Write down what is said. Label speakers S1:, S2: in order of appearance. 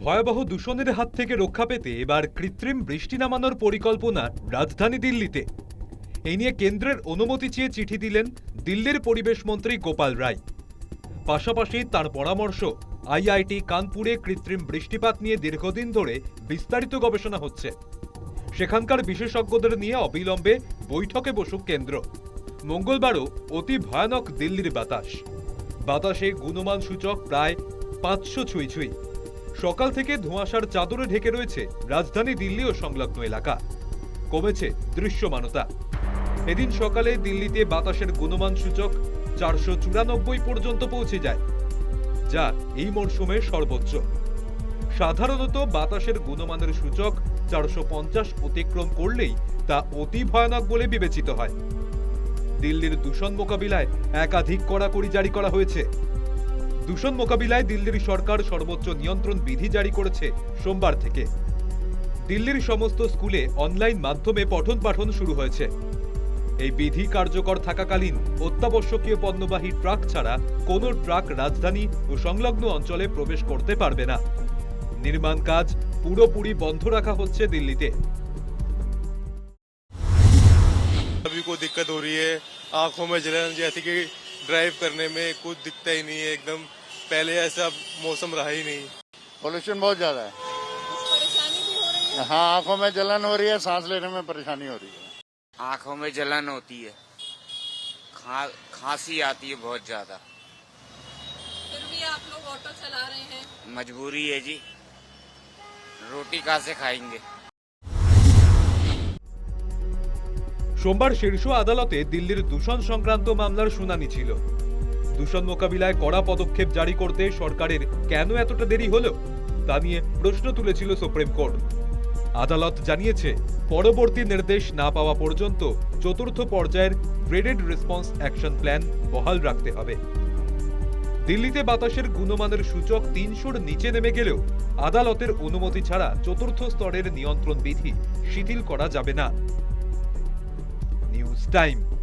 S1: ভয়াবহ দূষণের হাত থেকে রক্ষা পেতে এবার কৃত্রিম বৃষ্টি নামানোর পরিকল্পনা রাজধানী দিল্লিতে। এই নিয়ে কেন্দ্রের অনুমতি চেয়ে চিঠি দিলেন দিল্লির পরিবেশ মন্ত্রী গোপাল রায়। পাশাপাশি তার পরামর্শ, আইআইটি কানপুরে কৃত্রিম বৃষ্টিপাত নিয়ে দীর্ঘদিন ধরে বিস্তারিত গবেষণা হচ্ছে। সেখানকার বিশেষজ্ঞদের নিয়ে অবিলম্বে বৈঠকে বসুক কেন্দ্র। মঙ্গলবারও অতি ভয়ানক দিল্লির বাতাস। বাতাসে গুণমান সূচক প্রায় পাঁচশো ছুঁই ছুঁই। সকাল থেকে ধোঁয়াশার চাদরে ঢেকে রয়েছে রাজধানী দিল্লি ও সংলগ্ন এলাকা। কমেছে দৃশ্যমানতা। এদিন সকালে দিল্লিতে বাতাসের গুণমান সূচক চারশো চুরানব্বই পর্যন্ত পৌঁছে যায়, যা এই মরশুমে সর্বোচ্চ। সাধারণত বাতাসের গুণমানের সূচক চারশো পঞ্চাশ অতিক্রম করলেই তা অতি ভয়ানক বলে বিবেচিত হয়। দিল্লির দূষণ মোকাবিলায় একাধিক কড়াকড়ি জারি করা হয়েছে। দূষণ মোকাবিলায় দিল্লির সরকার সর্বোচ্চ নিয়ন্ত্রণ বিধি জারি করেছে সোমবার থেকে দিল্লির সমস্ত স্কুলে অনলাইন মাধ্যমে পঠন পাঠন শুরু হয়েছে এই বিধি কার্যকর থাকাকালীন অত্যাবশ্যকীয় পণ্যবাহী ট্রাক ছাড়া কোনো ট্রাক রাজধানী ও সংলগ্ন অঞ্চলে প্রবেশ করতে পারবে না নির্মাণ কাজ পুরোপুরি বন্ধ রাখা হচ্ছে দিল্লিতে
S2: सभी को दिक्कत हो रही है आंखों में जलन जैसे कि ड्राइव करने में कुछ दिखता ही नहीं है एकदम पहले ऐसा मौसम रहा ही नहीं
S3: पोल्यूशन बहुत ज्यादा है
S4: कुछ परेशानी भी हो रही है
S3: हाँ आंखों में जलन हो रही है सांस लेने में परेशानी हो रही है
S5: आंखों में जलन होती है खा खांसी आती है बहुत ज्यादा
S4: फिर भी आप लोग ऑटो चला रहे हैं
S5: मजबूरी है जी रोटी कहाँ से खाएंगे
S1: সোমবার শীর্ষ আদালতে দিল্লির দূষণ সংক্রান্ত মামলার শুনানি ছিল দূষণ মোকাবিলায় কড়া পদক্ষেপ জারি করতে সরকারের কেন এতটা দেরি হলো, তা নিয়ে প্রশ্ন তুলেছিল সুপ্রিম কোর্ট। আদালত জানিয়েছে, পরবর্তী নির্দেশ না পাওয়া পর্যন্ত চতুর্থ পর্যায়ের গ্রেডেড রেসপন্স অ্যাকশন প্ল্যান বহাল রাখতে হবে। দিল্লিতে বাতাসের গুণমানের সূচক তিনশোর নিচে নেমে গেলেও আদালতের অনুমতি ছাড়া চতুর্থ স্তরের নিয়ন্ত্রণ বিধি শিথিল করা যাবে না। News time.